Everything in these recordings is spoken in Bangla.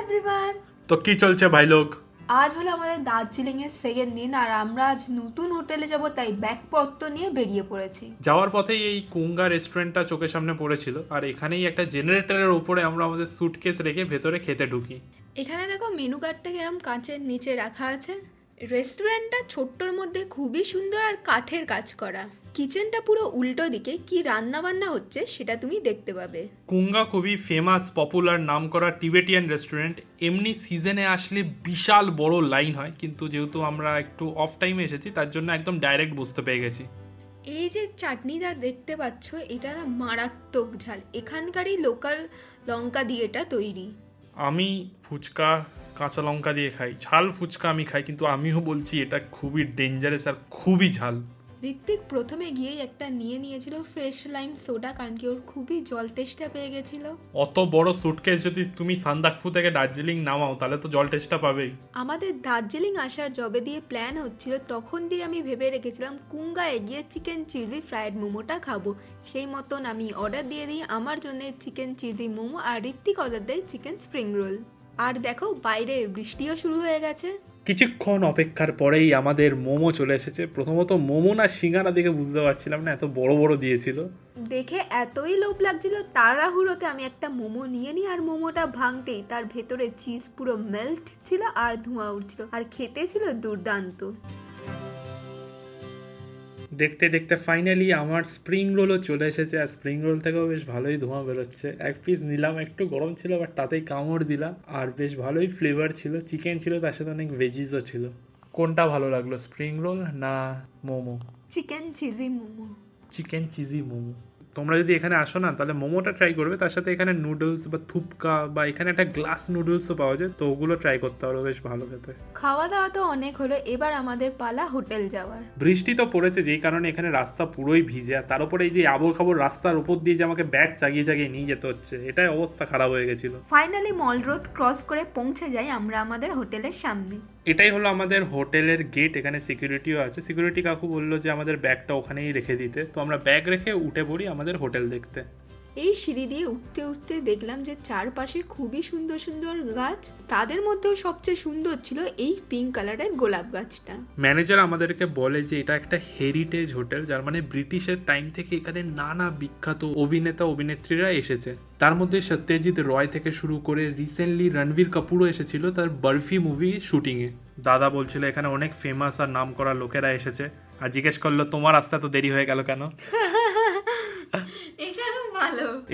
এভরিওয়ান তো কি চলছে ভাই লোক? আজ হলো আমাদের দার্জিলিং এর সেকেন্ড দিন আর আমরা আজ নতুন হোটেলে যাব তাই ব্যাগপত্র নিয়ে বেরিয়ে পড়েছি। যাওয়ার পথেই এই কুঙ্গা রেস্টুরেন্টটা চোখের সামনে পড়েছিল আর এখানেই একটা জেনারেটরের উপরে আমরা আমাদের সুটকেস রেখে ভেতরে খেতে ঢুকি। এখানে দেখো মেনু কার্ডটা কিরম কাঁচের নিচে রাখা আছে। রেস্টুরেন্টটা ছোট্টর মধ্যে খুবই সুন্দর আর কাঠের কাজ করা। কিচেনটা পুরো উল্টো দিকে কি রান্না বান্না হচ্ছে সেটা তুমি দেখতে পাবে। কুঙ্গা খুবই ফেমাস পপুলার নাম করা টিবেটিয়ান রেস্টুরেন্ট এমনি সিজনে আসলে বিশাল বড় লাইন হয় কিন্তু যেহেতু আমরা একটু অফ টাইমে এসেছি তার জন্য একদম ডাইরেক্ট বুঝতে পেরে গেছি। এই যে চাটনিটা দেখতে পাচ্ছ এটা না মারাত্মক ঝাল। এখানকারই লোকাল লঙ্কা দিয়ে এটা তৈরি। আমি ফুচকা কাঁচা লঙ্কা দিয়ে খাই। ঝাল ফুচকা আমি খাই কিন্তু আমিও বলছি এটা খুবই ডেঞ্জারাস আর খুবই ঝাল। ঋত্বিক প্রথমে গিয়েই একটা নিয়ে নিয়েছিল ফ্রেশ লাইম সোডা কারণ কি ওর খুবই জল তেষ্টা পেয়ে গেছিল। অত বড় সুটকেস যদি তুমি সান্দাকফু থেকে দার্জিলিং নামাও তাহলে তো জল টেস্টটা পাবেই। আমাদের দার্জিলিং আসার জবে দিয়ে প্ল্যান হচ্ছিল তখন দিয়ে আমি ভেবে রেখেছিলাম কুঙ্গায় গিয়ে চিকেন চিজি ফ্রাইড মোমোটা খাব। সেই মতন আমি অর্ডার দিয়ে দিই আমার জন্য চিকেন চিজি মোমো আর ঋত্বিক অর্ডার দেয় চিকেন স্প্রিং রোল আর দেখো বাইরে বৃষ্টিও শুরু হয়ে গেছে। কিছুক্ষণ অপেক্ষার পরেই আমাদের মোমো চলে এসেছে। প্রথমত মোমো না সিঙ্গারা দেখে বুঝতে পারছিলাম না, এত বড় বড় দিয়েছিল। দেখে এতই লোভ লাগছিল, তাড়াহুড়োতে আমি একটা মোমো নিয়ে নিই আর মোমোটা ভাঙতেই তার ভেতরে চিজ পুরো মেল্ট ছিল আর ধোঁয়া উঠছিল আর খেতে ছিল দুর্দান্ত। দেখতে দেখতে ফাইনালি আমার স্প্রিং রোলও চলে এসেছে। আর স্প্রিং রোল থেকেও বেশ ভালোই ধোঁয়া বেরোচ্ছে। এক পিস নিলাম একটু গরম ছিল বাট তাতেই কামড় দিলাম। আর বেশ ভালোই ফ্লেভার ছিল চিকেন ছিল তার সাথে অনেক ভেজিসও ছিল। কোনটা ভালো লাগল স্প্রিং রোল না momo? Chicken cheesy momo. Chicken cheesy momo. তোমরা যদি এখানে আসো না তাহলে মোমোটা ট্রাই করবে। তার সাথে এখানে নুডলস বা থুপকা বা এখানে একটা গ্লাস নুডলসও পাওয়া যায়। তো ওগুলো ট্রাই করতে পারো বেশ ভালো খেতে। খাওয়া দাওয়া তো অনেক হলো এবার আমাদের পালা হোটেল যাওয়ার। বৃষ্টি তো পড়েছে যেই কারণে এখানে রাস্তা পুরোই ভিজে আর তার উপরে এই যে আবল খাবর রাস্তার উপর দিয়ে যে আমাকে ব্যাগ চাগিয়ে চাগিয়ে নিয়ে যেতে হচ্ছে এটাই অবস্থা খারাপ হয়ে গেছিল। ফাইনালি মল রোড ক্রস করে পৌঁছে যাই আমরা আমাদের হোটেলের সামনে। এটাই হলো আমাদের হোটেলের গেট এখানে সিকিউরিটিও আছে। সিকিউরিটি কাকু বলল যে আমাদের ব্যাগটা ওখানেই রেখে দিতে। তো আমরা ব্যাগ রেখে উঠে পড়ি আমাদের হোটেল দেখতে। এই সিঁড়ি দিয়ে উঠতে উঠতে দেখলাম যে চারপাশে খুবই সুন্দর সুন্দর গাছ। তাদের মধ্যেও সবচেয়ে সুন্দর ছিল এই পিঙ্ক কালারের গোলাপ গাছটা। ম্যানেজার আমাদেরকে বলে যে এটা একটা হেরিটেজ হোটেল যার মানে ব্রিটিশের টাইম থেকে এখানে নানা বিখ্যাত অভিনেতা অভিনেত্রীরা এসেছে। তার মধ্যে সত্যজিৎ রয় থেকে শুরু করে রিসেন্টলি রণবীর কাপুরও এসেছিল তার বরফি মুভি শুটিংয়ে দাদা বলছিল এখানে অনেক ফেমাস আর নাম করা লোকেরা এসেছে। আর জিজ্ঞেস করল তোমার আসতে তো দেরি হয়ে গেল কেন?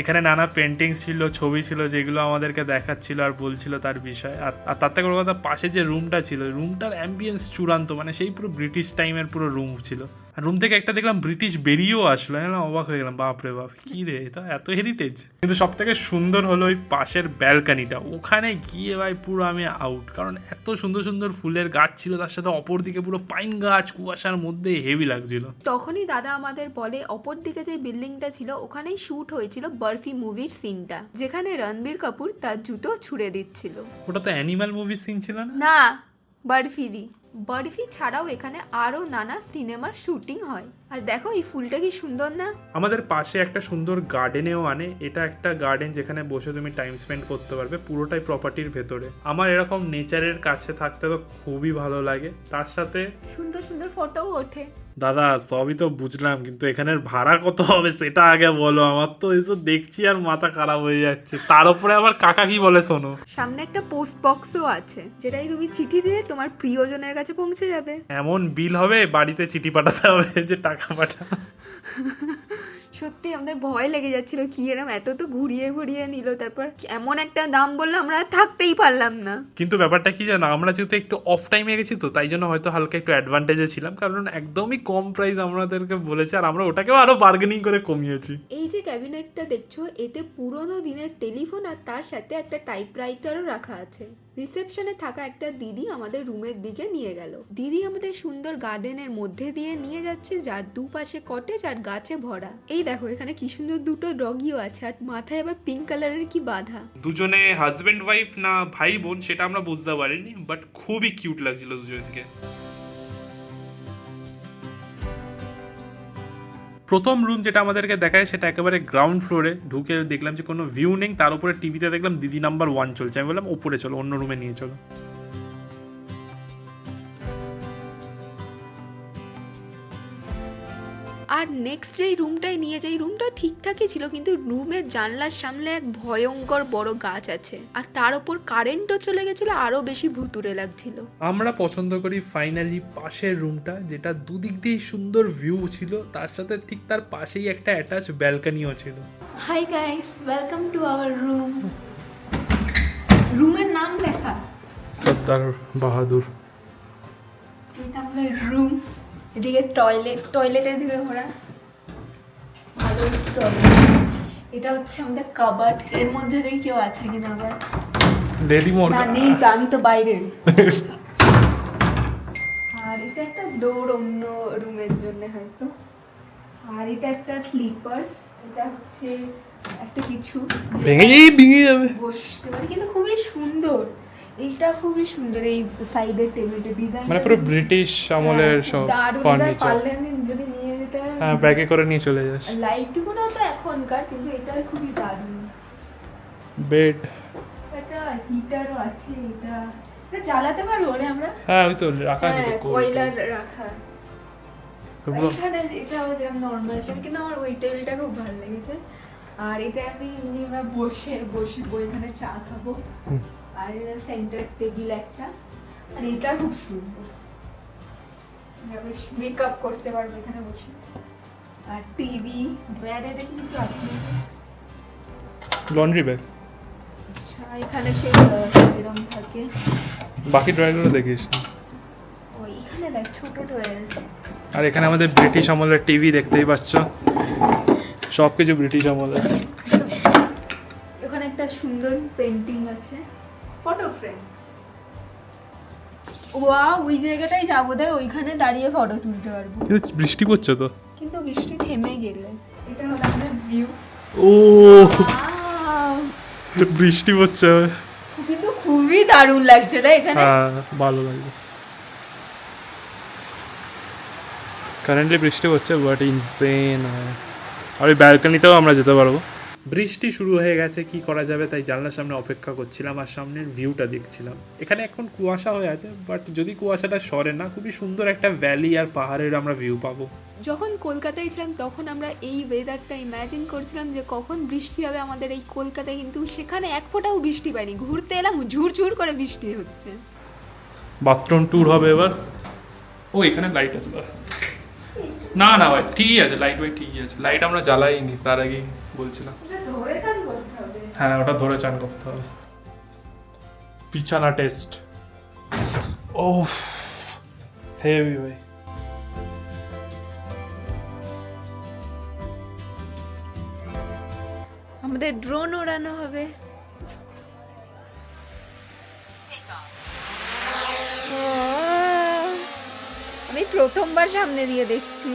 এখানে নানা পেন্টিং ছিল, ছবি ছিল, যেগুলো আমাদেরকে দেখাচ্ছিল আর বলছিল তার বিষয়। আর আর তার থেকে কথা, পাশে যে রুমটা ছিল রুমটার অ্যাম্বিয়েন্স চূড়ান্ত মানে সেই পুরো ব্রিটিশ টাইমের পুরো রুম ছিল। রুম থেকে একটা দেখলাম ব্রিটিশ বেরিয়েও আসলো। না অবাক হয়ে গেলাম বাপরে বাপ কি রে এটা এত হেরিটেজ কিন্তু সব থেকে সুন্দর হলো ওই পাশের ব্যালকানিটা ওখানে গিয়ে ভাই পুরো আমি আউট কারণ এত সুন্দর সুন্দর ফুলের গাছ ছিল তার সাথে অপর দিকে পুরো পাইন গাছ কুয়াশার মধ্যে হেভি লাগছিল। তখনই দাদা আমাদের বলে অপর দিকে যে বিল্ডিংটা ছিল ওখানেই শুট হয়েছিল বরফি মুভির সিনটা যেখানে রণবীর কাপুর তার জুতো ছুড়ে দিচ্ছিল। ওটা তো অ্যানিমাল মুভির সিন ছিল না? না বরফিরই। বরফি ছাড়াও এখানে আরও নানা সিনেমার শুটিং হয়। আর দেখো এই ফুলটা কি সুন্দর না? আমাদের পাশে একটা সুন্দর গার্ডেনেও আনে। এটা একটা গার্ডেন যেখানে বসে তুমি টাইম স্পেন্ড করতে পারবে পুরোটাই প্রপার্টির ভেতরে। আমার এরকম নেচারের কাছে থাকতে তো খুবই ভালো লাগে। তার সাথে সুন্দর সুন্দর ফটোও ওঠে। দাদা সবই তো বুঝলাম কিন্তু এখানের ভাড়া কত হবে সেটা আগে বলো। আমার তো এসব দেখছি আর মাথা খারাপ হয়ে যাচ্ছে। তার উপরে আবার কাকা কি বলে শোনো? সামনে একটা পোস্ট বক্সও আছে যেটাই তুমি চিঠি দিয়ে তোমার প্রিয়জনের কাছে পৌঁছে যাবে। এমন বিল হবে বাড়িতে চিঠি পাঠাতে হবে যে টাকা পাঠা সত্যি আমাদের ভয় লেগে যাচ্ছিল কি এরম এত তো ঘুরিয়ে ঘুরিয়ে নিল তারপর এমন একটা দাম বলল আমরা থাকতেই পারলাম না। কিন্তু ব্যাপারটা কি জানো আমরা যেহেতু একটু অফ টাইমে গেছি তো তাই জন্য হয়তো হালকা একটু অ্যাডভান্টেজে ছিলাম কারণ একদমই কম প্রাইস আমাদেরকে বলেছে আর আমরা ওটাকেও আরও বার্গেনিং করে কমিয়েছি। এই যে ক্যাবিনেটটা দেখছ এতে পুরোনো দিনের টেলিফোন আর তার সাথে একটা টাইপরাইটারও রাখা আছে। রিসেপশনে থাকা একটা দিদি আমাদের রুমের দিকে নিয়ে গেল। দিদি আমাদের সুন্দর গার্ডেনের মধ্যে দিয়ে নিয়ে যাচ্ছে, যার দুপাশে কটেজ আর গাছে ভরা। এই দেখো, এখানে কি সুন্দর দুটো ডগিও আছে, আর মাথায় আবার পিঙ্ক কালারের কি বাঁধা। দুজনে হাজবেন্ড ওয়াইফ না ভাই বোন, সেটা আমরা বুঝতে পারিনি বাট খুবই কিউট লাগছিল দুজনকে। প্রথম রুম যেটা আমাদেরকে দেখায়, সেটা একেবারে গ্রাউন্ড ফ্লোরে ঢুকে দেখলাম যে কোনো ভিউ নেই, তার উপরে টিভিতে দেখলাম দিদি নাম্বার ওয়ান চলছে। আমি বললাম, ওপরে চলো, অন্য রুমে নিয়ে চলো। নেক্সট যেই রুমটায় নিয়ে যাই রুমটা ঠিকঠাকই ছিল কিন্তু রুমের জানলার সামনে এক ভয়ঙ্কর বড় গাছ আছে। আর তার ওপর কারেন্টও চলে গেছিল আরও বেশি ভুতুরে লাগছিল। আমরা পছন্দ করি ফাইনালি পাশের রুমটা যেটা দুদিক দিয়েই সুন্দর ভিউ ছিল তার সাথে ঠিক তার পাশেই একটা অ্যাটাচ ব্যালকানিও ছিল। Hi guys welcome to our room রুমের নাম লেখা। সর্দার বাহাদুর। এটা আমাদের রুম এদিকে টয়লেট টয়লেটের দিকে ঘোরা। এটা হচ্ছে আমাদের কাবার্ড এর মধ্যে দেখি কেউ আছে কিনা আবার? রেডি মোর না নেই তো আমি তো বাইরে। আর এটা একটা ডোর অন্য রুমের জন্য হয়তো। আর এটা একটা স্লিপার্স এটা হচ্ছে একটা কিছু। ভেঙে যাবে। বসতে পারি কিন্তু খুবই সুন্দর। এইটা খুবই সুন্দর এই সাইডের টেবিলটা ডিজাইন মানে পুরো ব্রিটিশ আমলের সব ফার্নিচার পারলে আমি যদি নিয়ে যেতে হ্যাঁ ব্যাগে করে নিয়ে চলে যাস। লাইটটুকুনো তো এখনকার কিন্তু এটা খুবই দারুণ। বেড একটা হিটারও আছে এটা এটা জ্বালাতে পারব রে আমরা? হ্যাঁ ওই তো রাখা আছে হ্যাঁ। কয়লার রাখা। এখানে এটা যেরকম নর্মাল কিন্তু আমার ওই টেবিলটা খুব ভালো লেগেছে। আর এটা আমি এমনি আমরা বসে বসবো এখানে চা খাব। আর এটা সেন্টার টেবিল একটা। আর এটা খুব সুন্দর। বেশ মেকআপ করতে পারব এখানে বসে। আর টিভি ব্যাগে দেখি কিছু আছে? লন্ড্রি ব্যাগ আচ্ছা এখানে সেই এরম থাকে। বাকি ড্রয়ারগুলো দেখিস ও এখানে দেখ ছোট ড্রয়ার আর এখানে আমাদের ব্রিটিশ আমলের টিভি দেখতেই পাচ্ছ। সব কিছু ব্রিটিশ আমলের ওখানে একটা সুন্দর পেন্টিং আছে। ফটো ফ্রেম ওয়া ওই জায়গাটাই যাব দেখ ওইখানে দাঁড়িয়ে ফটো তুলতে পারব। কিন্তু বৃষ্টি পড়ছে তো। কিন্তু বৃষ্টি থেমে গেলে এটা হলো আমাদের ভিউ ও! বৃষ্টি পড়ছে। কিন্তু খুবই দারুণ লাগছে তাই এখানে। হ্যাঁ ভালো লাগবে। কারেন্টলি বৃষ্টি হচ্ছে বাট ইনসেন আর ওই ব্যালকনিতেও আমরা যেতে পারব। বৃষ্টি শুরু হয়ে গেছে কি করা যাবে তাই জানলার সামনে অপেক্ষা করছিলাম আর সামনের ভিউটা দেখছিলাম। এখানে এখন কুয়াশা হয়ে আছে বাট যদি কুয়াশাটা সরে না খুবই সুন্দর একটা ভ্যালি আর পাহাড়ের আমরা ভিউ পাবো। যখন কলকাতায় ছিলাম তখন আমরা এই ওয়েদারটা ইমাজিন করছিলাম যে কখন বৃষ্টি হবে আমাদের এই কলকাতায় কিন্তু সেখানে এক ফোঁটাও বৃষ্টি পাইনি। ঘুরতে এলাম ঝুরঝুর করে বৃষ্টি হচ্ছে। বাথরুম ট্যুর হবে এবার। ও এখানে লাইট আছে। না না ভাই ঠিকই আছে লাইট ভাই ঠিকই আছে। লাইট আমরা জ্বালাইনি তার আগেই বলছিলাম। এটা ধরে চালু করতে হবে। হ্যাঁ ওটা ধরে চান করতে হবে। বিছানা টেস্ট ও হেভি ভাই। আমাদের ড্রোন ওড়ানো হবে। প্রথমবার সামনে দিয়ে দেখছি।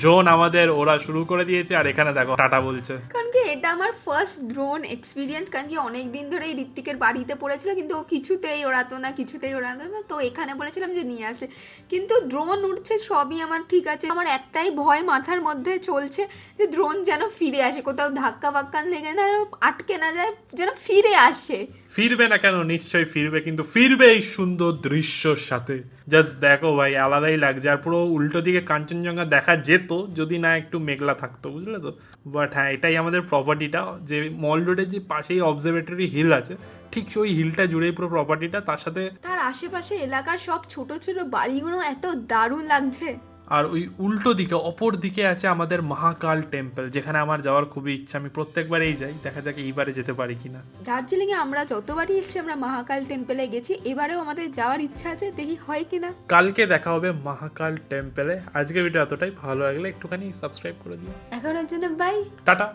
ড্রোন আমাদের ওরা শুরু করে দিয়েছে আর এখানে দেখো, টাটা বলছে। আমার ফার্স্ট ড্রোন এক্সপিরিয়েন্স কারণ কি অনেক দিন ধরে এই ঋত্বিকের বাড়িতে পড়েছিল, কিন্তু ও কিছুতেই ওড়াতো না, কিছুতেই ওড়াতো না। তো এখানে বলেছিলাম যে নিয়ে আসতে কিন্তু ড্রোন উঠছে সবই আমার ঠিক আছে। আমার একটাই ভয় মাথার মধ্যে চলছে যে ড্রোন যেন ফিরে আসে, কোথাও ধাক্কা বাক্কা লেগে না আটকে না যায়, যেন ফিরে আসে। ফিরবে না কেন? নিশ্চয়ই ফিরবে, কিন্তু ফিরবে এই সুন্দর দৃশ্যর সাথে। জাস্ট দেখো ভাই, আলাদাই লাগছে। আর পুরো উল্টো দিকে কাঞ্চনজঙ্ঘা দেখা যেত, যদি না একটু মেঘলা থাকতো, বুঝলে তো? বাট হ্যাঁ এটাই আমাদের প্রপার্টিটা যে মল রোডের যে পাশেই অবজারভেটরি হিল আছে, ঠিক ওই হিলটা জুড়েই পুরো প্রপার্টিটা তার সাথে তার আশেপাশে এলাকার সব ছোট ছোট বাড়িগুলো এত দারুণ লাগছে। আর ওই উল্টো দিকে অপর দিকে আছে আমাদের মহাকাল টেম্পল যেখানে আমার যাওয়ার খুবই ইচ্ছা। আমি প্রত্যেকবারেই যাই দেখা যাক এইবারে যেতে পারি কিনা। দার্জিলিংয়ে আমরা যতবারই এসেছি আমরা মহাকাল টেম্পলে গেছি এবারেও আমাদের যাওয়ার ইচ্ছা আছে দেখি হয় কিনা। কালকে দেখা হবে মহাকাল টেম্পলে। আজকে ভিডিও এতটাই ভালো লাগলে একটুখানি সাবস্ক্রাইব করে দিও। এখনের জন্য বাই টাটা।